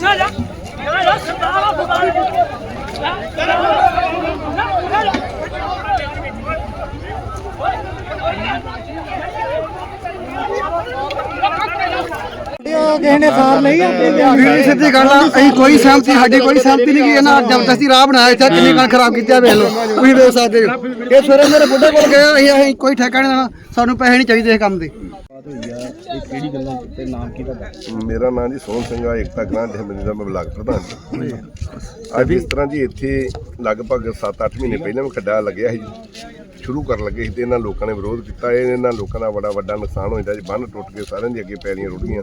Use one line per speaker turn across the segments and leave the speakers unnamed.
ਜਾ ਜਾ ਜਾ ਸਰਦਾਰ ਬਾਬਾ ਕਿਸੇ ਨੇ ਸਾਰ ਨਹੀਂ
ਵੀਰ ਸਿੱਧੀ ਗੱਲ ਆ ਅਸੀਂ ਕੋਈ ਸਹਿਮਤੀ ਸਾਡੀ ਕੋਈ ਸਹਿਮਤੀ ਨਹੀਂ ਕਿ ਇਹਨਾਂ ਜ਼ਬਰਦਸਤੀ ਰਾਹ ਬਣਾਇਆ ਇੱਥੇ ਕਿੰਨੀ ਕਣ ਖਰਾਬ ਕੀਤੀ ਆ ਵੇਖ ਲਓ ਤੁਸੀਂ ਵੇਖ ਸਕਦੇ ਹੋ। ਇਹ ਸਵੇਰੇ ਮੇਰੇ ਬੁੱਢੇ ਕੋਲ ਗਏ ਅਸੀਂ ਅਸੀਂ ਕੋਈ ਠੇਕਾ ਨਹੀਂ ਦੇਣਾ ਸਾਨੂੰ ਪੈਸੇ ਨਹੀਂ ਚਾਹੀਦੇ ਇਸ ਕੰਮ ਦੇ।
ਮੇਰਾ ਨਾਮ ਜੀ ਸੋਹਣ ਸਿੰਘ ਆ ਏਕਤਾ ਗ੍ਰਾਂ ਜਥੇਬੰਦੀ ਦਾ ਮੈਂ ਬਲਾਕ ਪ੍ਰਧਾਨ ਜੀ। ਅੱਜ ਇਸ ਤਰ੍ਹਾਂ ਜੀ ਇੱਥੇ ਲਗਭਗ 7-8 ਮਹੀਨੇ ਪਹਿਲਾਂ ਮੈਂ ਖੱਡਾ ਲੱਗਿਆ ਸੀ ਜੀ। ਸ਼ੁਰੂ ਕਰਨ ਲੱਗੇ ਸੀ ਤੇ ਇਹਨਾਂ ਲੋਕਾਂ ਨੇ ਵਿਰੋਧ ਕੀਤਾ। ਇਹ ਇਹਨਾਂ ਲੋਕਾਂ ਦਾ ਬੜਾ ਵੱਡਾ ਨੁਕਸਾਨ ਹੋ ਜਾਂਦਾ ਜੀ। ਬੰਨ ਟੁੱਟ ਕੇ ਸਾਰਿਆਂ ਦੀ ਅੱਗੇ ਪੈਲੀਆਂ ਰੁੜ ਗਈਆਂ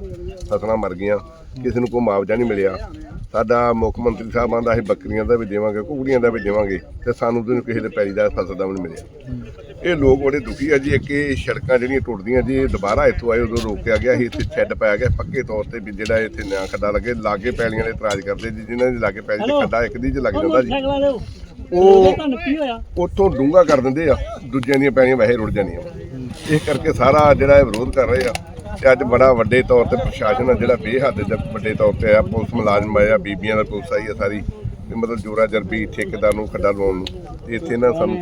ਫਸਲਾਂ ਮਰ ਗਈਆਂ। ਕਿਸੇ ਨੂੰ ਕੋਈ ਮੁਆਵਜ਼ਾ ਨਹੀਂ ਮਿਲਿਆ। ਸਾਡਾ ਮੁੱਖ ਮੰਤਰੀ ਸਾਹਿਬ ਆਂਦਾ ਅਸੀਂ ਬੱਕਰੀਆਂ ਦਾ ਵੀ ਦੇਵਾਂਗੇ ਕੁਕੜੀਆਂ ਦਾ ਵੀ ਦੇਵਾਂਗੇ ਤੇ ਸਾਨੂੰ ਤੇ ਕਿਸੇ ਦੇ ਪੈਲੀ ਦਾ ਫਸਲ ਦਾ ਵੀ ਨਹੀਂ ਮਿਲਿਆ। ਇਹ ਲੋਕ ਬੜੇ ਦੁਖੀ ਆ ਜੀ। ਇੱਕ ਇਹ ਸੜਕਾਂ ਜਿਹੜੀਆਂ ਟੁੱਟਦੀਆਂ ਜੀ ਦੁਬਾਰਾ ਇੱਥੋਂ ਆਏ ਉਦੋਂ ਰੋਕਿਆ ਗਿਆ ਸੀ। ਇੱਥੇ ਸ਼ੈੱਡ ਪਾਇਆ ਗਿਆ ਪੱਕੇ ਤੌਰ ਤੇ ਵੀ ਜਿਹੜਾ ਇੱਥੇ ਨਿਆਂ ਖੱਡਾ ਲੱਗੇ ਲਾਗੇ ਪੈਲੀਆਂ ਦੇ ਇਤਰਾਜ਼ ਕਰਦੇ ਜੀ। ਜਿਨ੍ਹਾਂ ਦੇ ਲਾਗੇ ਪੈਲੀ ਤੇ ਖੱਡਾ ਇੱਕ ਦੀ ਚ ਲੱਗ ਜਾਂਦਾ ਜੀ। ਉਹ ਉੱਥੋਂ ਡੂੰਗਾ ਕਰ ਦਿੰਦੇ ਆ ਦੂਜਿਆਂ ਦੀਆਂ ਪੈਲੀਆਂ ਵੈਸੇ ਰੁੜ ਜਾਂਦੀਆਂ। ਇਸ ਕਰਕੇ ਸਾਰਾ ਜਿਹੜਾ ਇਹ ਵਿਰੋਧ ਕਰ ਰਹੇ ਆ ਤੇ ਅੱਜ ਬੜਾ ਵੱਡੇ ਤੌਰ ਤੇ ਪ੍ਰਸ਼ਾਸਨ ਆ ਜਿਹੜਾ ਬੇਹੱਦ ਦੇ ਵੱਡੇ ਤੌਰ ਤੇ ਆ ਪੁਲਿਸ ਮੁਲਾਜ਼ਮ ਆਇਆ ਬੀਬੀਆਂ ਦਾ ਪੁਲਿਸ ਆਈ ਆ ਸਾਰੀ ਤੇ ਮਤਲਬ ਜੋਰਾ ਜਰਬੀ ਠੇਕੇਦਾਰ ਨੂੰ ਖੱਡਾ ਲਵਾਉਣ ਨੂੰ। ਤੇ ਇੱਥੇ ਨਾ ਸਾਨੂੰ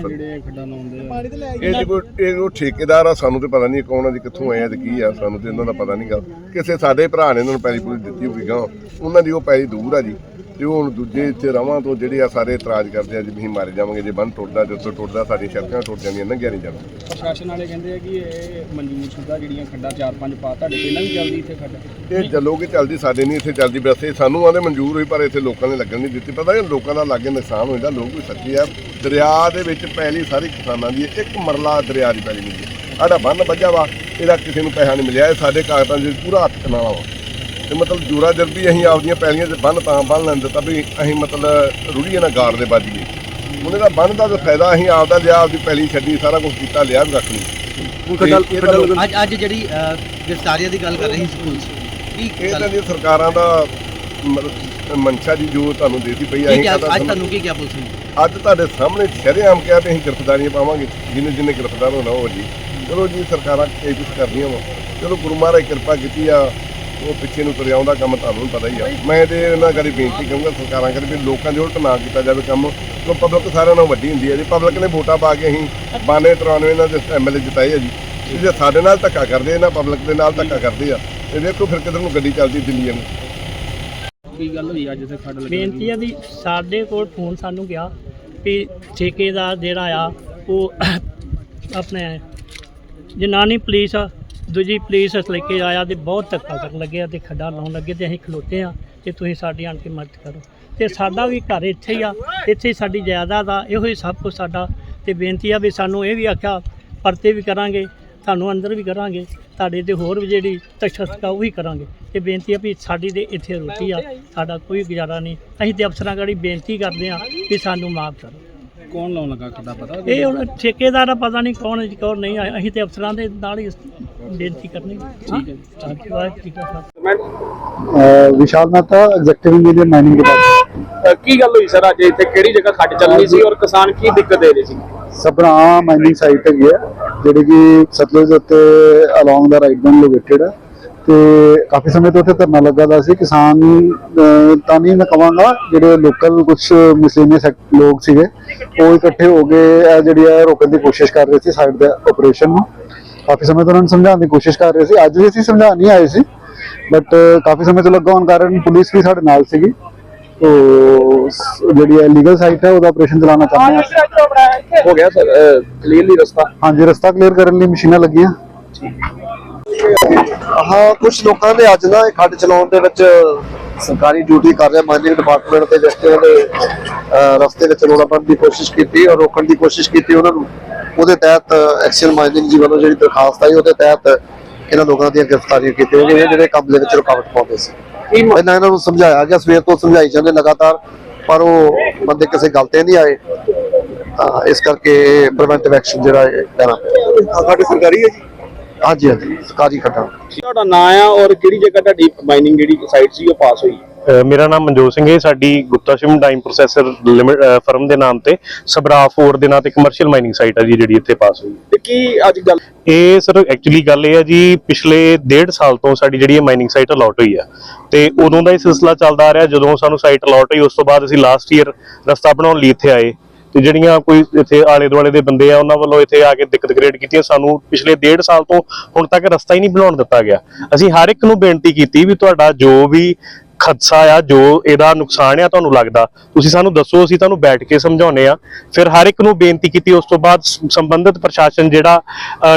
ਇਹ ਜੀ ਕੋਈ ਇਹ ਉਹ ਠੇਕੇਦਾਰ ਆ ਸਾਨੂੰ ਤੇ ਪਤਾ ਨਹੀਂ ਕੌਣ ਆ ਜੀ ਕਿੱਥੋਂ ਆਏ ਆ ਤੇ ਕੀ ਆ ਸਾਨੂੰ ਤੇ ਇਹਨਾਂ ਦਾ ਪਤਾ ਨਹੀਂਗਾ ਕਿਸੇ ਸਾਡੇ ਭਰਾ ਨੇ ਇਹਨਾਂ ਨੂੰ ਪੈਲੀ ਪੂਰੀ ਦਿੱਤੀ ਹੋਊਗੀ ਗਾਂ ਉਹਨਾਂ ਦੀ ਉਹ ਪੈਲੀ ਦੂਰ ਆ ਜੀ। ਤੇ ਉਹ ਹੁਣ ਦੂਜੇ ਇੱਥੇ ਰਵਾਂ ਤੋਂ ਜਿਹੜੇ ਆ ਸਾਰੇ ਇਤਰਾਜ਼ ਕਰਦੇ ਆ ਜੀ ਵੀ ਮਾਰੇ ਜਾਵਾਂਗੇ ਜੇ ਬੰਨ ਟੁੱਟਦਾ ਜਦੋਂ ਟੁੱਟਦਾ ਸਾਡੀਆਂ ਸੜਕਾਂ ਟੁੱਟ ਜਾਂਦੀਆਂ ਲੰਘਿਆ ਨਹੀਂ ਜਾਂਦਾ
ਪ੍ਰਸ਼ਾਸਨ ਵਾਲੇ ਕਹਿੰਦੇ ਆ ਕਿ ਇਹ ਮਨਜ਼ੂਰ ਸ਼ੁਦਾ ਜਿਹੜੀਆਂ ਖੱਡਾਂ ਚਾਰ ਪੰਜ ਪਾ ਤੁਹਾਡੇ ਪਹਿਲਾਂ ਵੀ ਚੱਲਦੀ ਇੱਥੇ ਖੱਡ
ਇਹ ਚੱਲੋਗੇ ਚੱਲਦੀ ਸਾਡੇ ਨਹੀਂ ਇੱਥੇ ਚੱਲਦੀ ਵੈਸੇ ਸਾਨੂੰ ਆਂਦੇ ਮਨਜ਼ੂਰ ਹੋਈ ਪਰ ਇੱਥੇ ਲੋਕਾਂ ਨੇ ਲੱਗਣ ਨਹੀਂ ਦਿੱਤੀ। ਪਤਾ ਇਹ ਲੋਕਾਂ ਦਾ ਲਾਗੇ ਨੁਕਸਾਨ ਹੋ ਜਾਂਦਾ ਲੋਕ ਵੀ ਸੱਚੀ ਆ। ਦਰਿਆ ਦੇ ਵਿੱਚ ਪਹਿਲੀ ਸਾਰੀ ਕਿਸਾਨਾਂ ਦੀ। ਇੱਕ ਮਰਲਾ ਦਰਿਆ ਦੀ ਪੈਲੀ ਨਹੀਂ ਸਾਡਾ ਬੰਨ ਵੱਜਾ ਵਾ ਇਹਦਾ ਕਿਸੇ ਨੂੰ ਪੈਸਾ ਨਹੀਂ ਮਿਲਿਆ ਇਹ ਸਾਡੇ ਕਾਗਜ਼ਾਂ 'ਚ ਪੂਰਾ ਹੱਥ ਕਨਾਲਾ ਵਾ। ਤੇ ਮਤਲਬ ਜੂਰਾ ਜਰਬੀ ਅਸੀਂ ਆਪਦੀਆਂ ਪੈਲੀਆਂ 'ਚ ਬੰਨ ਤਾਂ ਬੰਨ ਲੈਣ ਦਿੱਤਾ ਵੀ ਅਸੀਂ ਮਤਲਬ ਰੁੜੀਏ ਨਾ ਗਾਰ ਦੇ ਵੱਜ ਗਏ। ਉਹਨੇ ਦਾ ਬੰਨ ਦਾ ਤਾਂ ਫਾਇਦਾ ਅਸੀਂ ਆਪਦਾ ਲਿਆ ਆਪਦੀ ਪੈਲੀ ਛੱਡੀ ਸਾਰਾ ਕੁਝ ਕੀਤਾ ਲਿਆ ਵੀ ਰੱਖ ਲਈ। ਇਹ- ਇਹ ਤਾਂ-
ਅੱਜ ਅੱਜ ਜਿਹੜੀ ਅਹ, ਗ੍ਰਿਫਤਾਰੀਆਂ ਦੀ ਗੱਲ ਕਰ ਰਹੀ ਸੀ ਪੁਲਿਸ ਕੀ
ਇਹ
ਗੱਲ-
ਤਾਂ ਜੀ ਸਰਕਾਰਾਂ ਦਾ ਮਤਲਬ ਮਨਸ਼ਾ ਜੀ ਜੋ ਤੁਹਾਨੂੰ ਦੇਤੀ ਪਈ ਕਹਤਾ
ਅੱਜ ਤੁਹਾਨੂੰ ਕੀ ਕਿਹਾ ਪੁਲਿਸ ਨੇ?
ਅੱਜ ਤੁਹਾਡੇ ਸਾਹਮਣੇ ਸ਼ਰੇਆਮ ਕਿਹਾ ਤੇ ਅਸੀਂ ਗ੍ਰਿਫਤਾਰੀਆਂ ਪਾਵਾਂਗੇ ਜਿੰਨੇ ਜਿੰਨੇ ਗ੍ਰਿਫਤਾਰ ਹੋਣਾ ਉਹ ਜੀ। ਚਲੋ ਜੀ ਸਰਕਾਰਾਂ ਇਹ ਕੁਝ ਕਰਦੀਆਂ ਵਾ। ਚਲੋ ਗੁਰੂ ਮਹਾਰਾਜ ਕਿਰਪਾ ਕੀਤੀ ਆ। ਉਹ ਪਿੱਛੇ ਨੂੰ ਤੁਰਿਆ ਆਉਂਦਾ ਕੰਮ ਤੁਹਾਨੂੰ ਪਤਾ ਹੀ ਆ। ਮੈਂ ਤੇ ਇਹਨਾਂ ਕਰੀ ਬੇਨਤੀ ਕਰੂੰਗਾ ਸਰਕਾਰਾਂ ਕਰੀ ਵੀ ਲੋਕਾਂ ਦੇ ਉਲਟ ਨਾ ਕੀਤਾ ਜਾਵੇ ਕੰਮ। ਕਿਉਂ ਪਬਲਿਕ ਸਾਰਿਆਂ ਨਾਲੋਂ ਵੱਡੀ ਹੁੰਦੀ ਹੈ ਜੀ। ਪਬਲਿਕ ਨੇ ਵੋਟਾਂ ਪਾ ਕੇ ਅਸੀਂ 92 93 ਇਹਨਾਂ ਦੇ ਐਮਐਲਏ ਜਿਤਾਏ ਆ ਜੀ। ਤੇ ਜੇ ਸਾਡੇ ਨਾਲ ਧੱਕਾ ਕਰਦੇ ਇਹਨਾਂ ਪਬਲਿਕ ਦੇ ਨਾਲ ਧੱਕਾ ਕਰਦੇ ਆ ਤੇ ਵੇਖੋ ਫਿਰ ਕਿਧਰ ਨੂੰ ਗੱਡੀ ਚੱਲਦੀ ਦਿੱਲੀ ਨੂੰ।
ਕੀ ਗੱਲ ਹੋਈ ਅੱਜ ਇੱਥੇ ਖੱਡ ਲੱਗੀ
ਬੇਨਤੀ ਹੈ ਵੀ ਸਾਡੇ ਕੋਲ ਫੋਨ ਸਾਨੂੰ ਗਿਆ ਵੀ ਠੇਕੇਦਾਰ ਜਿਹੜਾ ਆ ਉਹ ਆਪਣੇ ਜਨਾਨੀ ਪੁਲਿਸ ਦੂਜੀ ਪੁਲਿਸ ਲੈ ਕੇ ਆਇਆ ਤੇ ਬਹੁਤ ਧੱਕਾ ਕਰਨ ਲੱਗੇ ਆ ਤੇ ਖੱਡਾ ਲਾਉਣ ਲੱਗੇ ਤੇ ਅਸੀਂ ਖਲੋਤੇ ਆ ਤੇ ਤੁਸੀਂ ਸਾਡੀ ਆਣ ਕੇ ਮਦਦ ਕਰੋ। ਤੇ ਸਾਡਾ ਵੀ ਘਰ ਇੱਥੇ ਹੀ ਆ, ਇੱਥੇ ਹੀ ਸਾਡੀ ਜਾਇਦਾਦ ਆ, ਇਹੋ ਹੀ ਸਭ ਕੁਝ ਸਾਡਾ। ਤੇ ਬੇਨਤੀ ਆ ਵੀ ਸਾਨੂੰ ਇਹ ਵੀ ਆਖਿਆ, ਪਰਤੇ ਵੀ ਕਰਾਂਗੇ, ਤੁਹਾਨੂੰ ਅੰਦਰ ਵੀ ਕਰਾਂਗੇ, ਤੁਹਾਡੇ ਤੇ ਹੋਰ ਵੀ ਜਿਹੜੀ ਤਸ਼ੱਦਦ ਆ, ਉਹ ਵੀ ਕਰਾਂਗੇ। ਤੇ ਬੇਨਤੀ ਆ ਵੀ ਸਾਡੀ ਤੇ ਇੱਥੇ ਰੋਟੀ ਆ, ਸਾਡਾ ਕੋਈ ਗੁਜ਼ਾਰਾ ਨਹੀਂ। ਅਸੀਂ ਤੇ ਅਫਸਰਾਂ ਗਾੜੀ ਬੇਨਤੀ ਕਰਦੇ ਆ ਕਿ ਸਾਨੂੰ ਮਾਫ ਕਰੋ।
ਕੌਣ ਲਾਉਣ ਲੱਗਾ ਖੱਡਾ ਪਤਾ?
ਇਹ ਹੁਣ ਠੇਕੇਦਾਰ ਦਾ ਪਤਾ ਨਹੀਂ ਕੌਣ ਹੈ ਜੀ, ਕੌਣ ਨਹੀਂ ਆ। ਅਸੀਂ ਤੇ ਅਫਸਰਾਂ ਦੇ ਨਾਲ ਹੀ ਬੇਨਤੀ ਕਰਨੀ ਠੀਕ ਹੈ ਜੀ ਵਾਹਿਗੁਰੂ ਜੀ ਕਾ Khalsa.
Vishal Mehta executive engineer mining department
ਕੀ ਗੱਲ ਹੋਈ ਸਰ ਅੱਜ ਇੱਥੇ? ਕਿਹੜੀ ਜਗ੍ਹਾ ਖੱਡ ਚੱਲਣੀ ਸੀ ਔਰ ਕਿਸਾਨ ਕੀ ਦਿੱਕਤ ਦੇ ਰਹੇ ਸੀ?
ਸਭਰਾ ਮਾਈਨਿੰਗ ਸਾਈਟ ਹੈਗੀ ਹੈ ਜਿਹੜੀ ਕਿ ਸਤਲੁਜ ਉੱਤੇ ਅਲੋਂਗ ਦਾ ਰਾਈਟ ਬੈਂਕ ਲੋਕੇਟਡ ਹੈ। ਤੇ ਕਾਫੀ ਸਮੇਂ ਤੋਂ ਉੱਥੇ ਧਰਨਾ ਲੱਗਾ ਦਾ ਸੀ। ਕਿਸਾਨ ਤਾਂ ਨਹੀਂ ਮੈਂ ਕਵਾਂਗਾ ਜਿਹੜੇ ਲੋਕਲ ਕੁਝ ਮਿਸਲੀਨੀਅਸ ਲੋਕ ਸੀਗੇ ਉਹ ਇਕੱਠੇ ਹੋ ਕੇ ਇਹ ਜਿਹੜੀ ਹੈ ਰੋਕਣ ਦੀ ਕੋਸ਼ਿਸ਼ ਕਰ ਰਹੇ ਸੀ ਸਾਈਡ ਦੇ ਆਪਰੇਸ਼ਨ ਨੂੰ। ਕਾਫੀ ਸਮੇਂ ਤੋਂ ਉਹਨਾਂ ਨੂੰ ਸਮਝਾਉਣ ਦੀ ਕੋਸ਼ਿਸ਼ ਕਰ ਰਹੇ ਸੀ। ਅੱਜ ਵੀ ਅਸੀਂ ਸਮਝਾਉਣ ਨਹੀਂ ਆਏ ਸੀ ਬਟ ਕਾਫੀ ਸਮੇਂ ਤੋਂ ਲੱਗਾ ਹੋਣ ਕਾਰਨ ਪੁਲਿਸ ਵੀ ਸਾਡੇ ਨਾਲ ਸੀਗੀ। ਤੋ ਜਿਹੜੀ ਹੈ ਲੀਗਲ ਸਾਈਟ ਹੈ ਉਹਦਾ ਆਪਰੇਸ਼ਨ ਚਲਾਉਣਾ ਚਾਹੁੰਦੇ ਹਾਂ।
ਹੋ ਗਿਆ ਸਰ ਕਲੀਅਰਲੀ ਰਸਤਾ?
ਹਾਂਜੀ ਰਸਤਾ ਕਲੀਅਰ ਕਰਨ ਲਈ ਮਸ਼ੀਨਾਂ ਲੱਗੀਆਂ।
ਹਾਂ ਕੁਝ ਲੋਕਾਂ ਨੇ ਅੱਜ ਨਾ ਇਹ ਖੱਡ ਚਲਾਉਣ ਦੇ ਵਿੱਚ ਸਰਕਾਰੀ ਡਿਊਟੀ ਕਰ ਰਿਹਾ ਮਾਈਨਿੰਗ ਡਿਪਾਰਟਮੈਂਟ ਦੇ ਤੇ ਅਹ, ਰਸਤੇ ਵਿੱਚ ਰੋੜਾ ਪਾਉਣ ਦੀ ਕੋਸ਼ਿਸ਼ ਕੀਤੀ ਔਰ ਰੋਕਣ ਦੀ ਕੋਸ਼ਿਸ਼ ਕੀਤੀ ਉਹਨਾਂ ਨੂੰ। ਉਹਦੇ ਤਹਿਤ ਐਕਸ਼ਨ ਮਾਈਨਿੰਗ ਜੀ ਵੱਲੋਂ ਜਿਹੜੀ ਦਰਖਾਸਤ ਆਈ ਉਹਦੇ ਤਹਿਤ ਇਹਨਾਂ ਲੋਕਾਂ ਦੀਆਂ ਗ੍ਰਿਫਤਾਰੀਆਂ ਕੀਤੀਆਂ ਗਈਆਂ ਜਿਹੜੇ ਕੰਮ ਦੇ ਵਿੱਚ ਰੁਕਾਵਟ ਪਾਉਂਦੇ ਸੀ। ਪਹਿਲਾਂ ਇਹਨਾਂ ਨੂੰ ਸਮਝਾਇਆ ਗਿਆ ਸਵੇਰ ਤੋਂ ਸਮਝਾਈ ਜਾਂਦੇ ਲਗਾਤਾਰ ਪਰ ਉਹ ਬੰਦੇ ਕਿਸੇ ਗੱਲ ਤੇ ਨਹੀਂ ਆਏ। ਇਸ ਕਰਕੇ ਪ੍ਰੀਵੈਂਟਿਵ ਐਕਸ਼ਨ ਜਿਹੜਾ ਇਹ ਲੈਣਾ
ਸਾਡੀ ਸਰਕਾਰੀ ਹੈ ਜੀ।
ਹਾਂਜੀ ਹਾਂਜੀ। ਸਰਕਾਰੀ ਖੱਡਾਂ।
ਤੁਹਾਡਾ ਨਾਂ ਆ ਔਰ ਕਿਹੜੀ ਜਗ੍ਹਾ ਤੁਹਾਡੀ ਮਾਈਨਿੰਗ ਜਿਹੜੀ ਸਾਈਟ ਸੀ ਉਹ ਪਾਸ ਹੋਈ?
ਮੇਰਾ ਨਾਮ ਮਨਜੋਤ ਸਿੰਘ ਹੈ। ਸਾਡੀ Gupta Shivam time processor limit firm ਦੇ ਨਾਮ ਤੇ ਸਬਰਾ 4 ਦੇ ਨਾਂ ਤੇ ਕਮਰਸ਼ੀਅਲ ਮਾਈਨਿੰਗ ਸਾਈਟ ਹੈ ਜੀ ਜਿਹੜੀ ਇੱਥੇ ਪਾਸ ਹੋਈ।
ਤੇ ਕੀ ਅੱਜ ਗੱਲ
ਇਹ ਸਰ ਐਕਚੁਅਲੀ ਗੱਲ ਇਹ ਹੈ ਜੀ ਪਿਛਲੇ ਡੇਢ ਸਾਲ ਤੋਂ ਸਾਡੀ ਜਿਹੜੀ ਇਹ ਮਾਈਨਿੰਗ ਸਾਈਟ ਅਲਾਟ ਹੋਈ ਆ। ਤੇ ਉਦੋਂ ਦਾ ਇਹ ਸਿਲਸਿਲਾ ਚੱਲਦਾ ਆ ਰਿਹਾ। ਜਦੋਂ ਸਾਨੂੰ ਸਾਈਟ ਅਲਾਟ ਹੋਈ ਉਸ ਤੋਂ ਬਾਅਦ ਅਸੀਂ ਲਾਸਟ ਈਅਰ ਰਸਤਾ ਬਣਾਉਣ ਲਈ ਇੱਥੇ ਆਏ। ਤੇ ਜਿਹੜੀਆਂ ਕੋਈ ਇੱਥੇ ਆਲੇ ਦੁਆਲੇ ਦੇ ਬੰਦੇ ਆ, ਉਹਨਾਂ ਵੱਲੋਂ ਇੱਥੇ ਆ ਕੇ ਦਿੱਕਤ ਕ੍ਰੀਏਟ ਕੀਤੀਆਂ ਸਾਨੂੰ ਪਿਛਲੇ ਡੇਢ ਸਾਲ ਤੋਂ ਹੁਣ ਤੱਕ ਰਸਤਾ ਹੀ ਨਹੀਂ ਬਣਾਉਣ ਦਿੱਤਾ ਗਿਆ। ਅਸੀਂ ਹਰ ਇੱਕ ਨੂੰ ਬੇਨਤੀ ਕੀਤੀ ਵੀ ਤੁਹਾਡਾ ਜੋ ਵੀ ਖਦਸ਼ਾ ਆ, ਜੋ ਇਹਦਾ ਨੁਕਸਾਨ ਆ, ਤੁਹਾਨੂੰ ਲੱਗਦਾ। ਤੁਸੀਂ ਸਾਨੂੰ ਦੱਸੋ, ਅਸੀਂ ਤੁਹਾਨੂੰ ਬੈਠ ਕੇ ਸਮਝਾਉਨੇ ਆ ਫਿਰ ਹਰ ਇੱਕ ਨੂੰ ਬੇਨਤੀ ਕੀਤੀ, ਉਸ ਤੋਂ ਬਾਅਦ ਸ- ਸੰਬੰਧਿਤ ਪ੍ਰਸ਼ਾਸਨ ਜਿਹੜਾ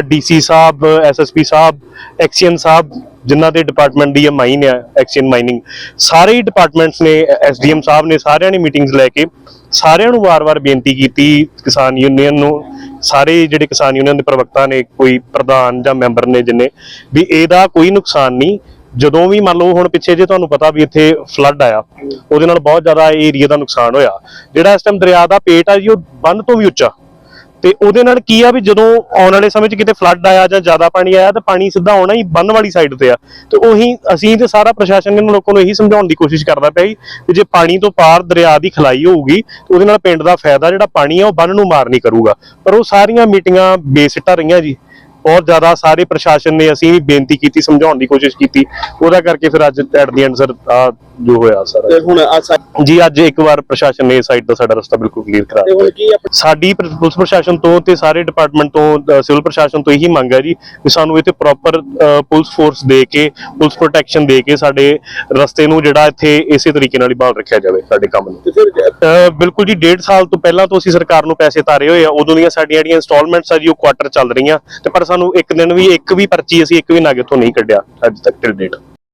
ਡੀਸੀ ਸਾਹਿਬ ਐਸਐਸਪੀ ਸਾਹਿਬ, ਐਕਸੀਅਨ ਸਾਹਿਬ, ਜਿਨ੍ਹਾਂ ਦੇ ਡਿਪਾਰਟਮੈਂਟ ਦੀ ਮਾਈਨ ਆ ਐਕਸੀਅਨ ਮਾਈਨਿੰਗ, ਸਾਰੇ ਹੀ ਡਿਪਾਰਟਮੈਂਟਸ ਨੇ ਐਸਡੀਐਮ ਸਾਹਿਬ ਨੇ ਸਾਰਿਆਂ ਨੇ ਮੀਟਿੰਗਸ ਲੈ ਕੇ ਸਾਰਿਆਂ ਨੂੰ ਵਾਰ-ਵਾਰ ਬੇਨਤੀ ਕੀਤੀ ਕਿਸਾਨ ਯੂਨੀਅਨ ਨੂੰ, ਸਾਰੇ ਜਿਹੜੇ ਕਿਸਾਨ ਯੂਨੀਅਨ ਦੇ ਪ੍ਰਵਕਤਾ ਨੇ, ਕੋਈ ਪ੍ਰਧਾਨ ਜਾਂ ਮੈਂਬਰ ਨੇ ਜਿੰਨੇ, ਵੀ ਇਹਦਾ ਕੋਈ ਨੁਕਸਾਨ ਨਹੀਂ। ਜਦੋਂ ਵੀ ਮੰਨ ਲਓ ਹੁਣ ਪਿੱਛੇ ਜੇ ਤੁਹਾਨੂੰ ਪਤਾ ਵੀ ਇੱਥੇ ਫਲੱਡ ਆਇਆ, ਉਹਦੇ ਨਾਲ ਬਹੁਤ ਜ਼ਿਆਦਾ ਏਰੀਆ ਦਾ ਨੁਕਸਾਨ ਹੋਇਆ। ਜਿਹੜਾ ਇਸ ਟਾਈਮ ਦਰਿਆ ਦਾ ਪੇਟ ਆ ਜੀ, ਉਹ ਬੰਨ ਤੋਂ ਵੀ ਉੱਚਾ। ਤੇ ਉਹਦੇ ਨਾਲ ਕੀ ਆ ਵੀ ਜਦੋਂ ਆਉਣ ਵਾਲੇ ਸਮੇਂ 'ਚ ਕਿਤੇ ਫਲੱਡ ਆਇਆ ਜਾਂ ਜ਼ਿਆਦਾ ਪਾਣੀ ਆਇਆ ਤਾਂ ਪਾਣੀ ਸਿੱਧਾ ਆਉਣਾ ਹੀ ਬੰਨ ਵਾਲੀ ਸਾਈਡ ਤੇ ਆ। ਤੇ ਉਹੀ ਅਸੀਂ ਤੇ ਸਾਰਾ ਪ੍ਰਸ਼ਾਸਨ ਇਹਨਾਂ ਲੋਕਾਂ ਨੂੰ ਇਹੀ ਸਮਝਾਉਣ ਦੀ ਕੋਸ਼ਿਸ਼ ਕਰਦਾ ਪਿਆ ਜੀ ਕਿ ਜੇ ਪਾਣੀ ਤੋਂ ਪਾਰ ਦਰਿਆ ਦੀ ਖਲਾਈ ਹੋਊਗੀ ਤੇ ਉਹਦੇ ਨਾਲ ਪਿੰਡ ਦਾ ਫਾਇਦਾ ਜਿਹੜਾ ਪਾਣੀ ਆ ਉਹ ਬੰਨ ਨੂੰ ਮਾਰ ਨਹੀਂ ਕਰੂਗਾ। ਪਰ ਉਹ ਸਾਰੀਆਂ ਮੀਟਿੰਗਾਂ ਬੇਸਿੱਟਾ ਰਹੀਆਂ ਜੀ। ਬਹੁਤ ਜ਼ਿਆਦਾ ਸਾਰੇ ਪ੍ਰਸ਼ਾਸਨ ਨੇ ਅਸੀਂ ਵੀ ਬੇਨਤੀ ਕੀਤੀ, ਸਮਝਾਉਣ ਦੀ ਕੋਸ਼ਿਸ਼ ਕੀਤੀ। ਉਹਦਾ ਕਰਕੇ ਫਿਰ ਅੱਜ ਐਟ ਦੀ ਐਂਡ ਸਰ ਜੋ ਹੋਇਆ ਸਰ।
ਤੇ ਹੁਣ ਆ
ਜੀ ਅੱਜ ਇੱਕ ਵਾਰ ਪ੍ਰਸ਼ਾਸਨ ਨੇ ਸਾਈਡ ਦਾ ਸਾਡਾ ਰਸਤਾ ਬਿਲਕੁਲ ਕਲੀਅਰ ਕਰਾ
ਤੇ
ਦਿੱਤਾ।
ਹੁਣ ਕੀ ਆ
ਸਾਡੀ ਪ੍ਰ- ਪੁਲਿਸ ਪ੍ਰਸ਼ਾਸਨ ਤੋਂ ਤੇ ਸਾਰੇ ਡਿਪਾਰਟਮੈਂਟ ਤੋਂ ਅ, ਸਿਵਲ ਪ੍ਰਸ਼ਾਸਨ ਤੋਂ ਇਹੀ ਮੰਗ ਹੈ ਜੀ ਕਿ ਸਾਨੂੰ ਇੱਥੇ ਪ੍ਰੋਪਰ ਪੁਲਿਸ ਫੋਰਸ ਦੇ ਕੇ ਪੁਲਿਸ ਪ੍ਰੋਟੈਕਸ਼ਨ ਦੇ ਕੇ ਸਾਡੇ ਰਸਤੇ ਨੂੰ ਜਿਹੜਾ ਇੱਥੇ ਇਸੇ ਤਰੀਕੇ ਨਾਲ ਹੀ ਬਹਾਲ ਰੱਖਿਆ ਜਾਵੇ ਸਾਡੇ ਕੰਮ ਨੂੰ।
ਤੇ ਫਿਰ
ਬਿਲਕੁਲ ਜੀ ਡੇਢ ਸਾਲ ਤੋਂ ਪਹਿਲਾਂ ਤੋਂ ਅਸੀਂ ਸਰਕਾਰ ਨੂੰ ਪੈਸੇ ਤਾਰੇ ਹੋਏ ਆ ਉਦੋਂ ਦੀਆਂ ਸਾਡੀਆਂ ਜਿਹੜੀਆਂ ਇਨਸਟਾਲਮੈਂਟਸ ਆ ਜੀ ਉਹ ਕੁਆਟਰ ਚੱਲ ਰਹੀਆਂ। ਤੇ ਪਰ ਸਾਨੂੰ ਇੱਕ ਦਿਨ ਵੀ ਇੱਕ ਵੀ ਪਰਚੀ ਅਸੀਂ ਇੱਕ ਵੀ ਨਗ ਇੱਥੋਂ ਨਹੀਂ ਕੱਢਿਆ ਅੱਜ ਤੱਕ ਟਿਲ ਡੇਟ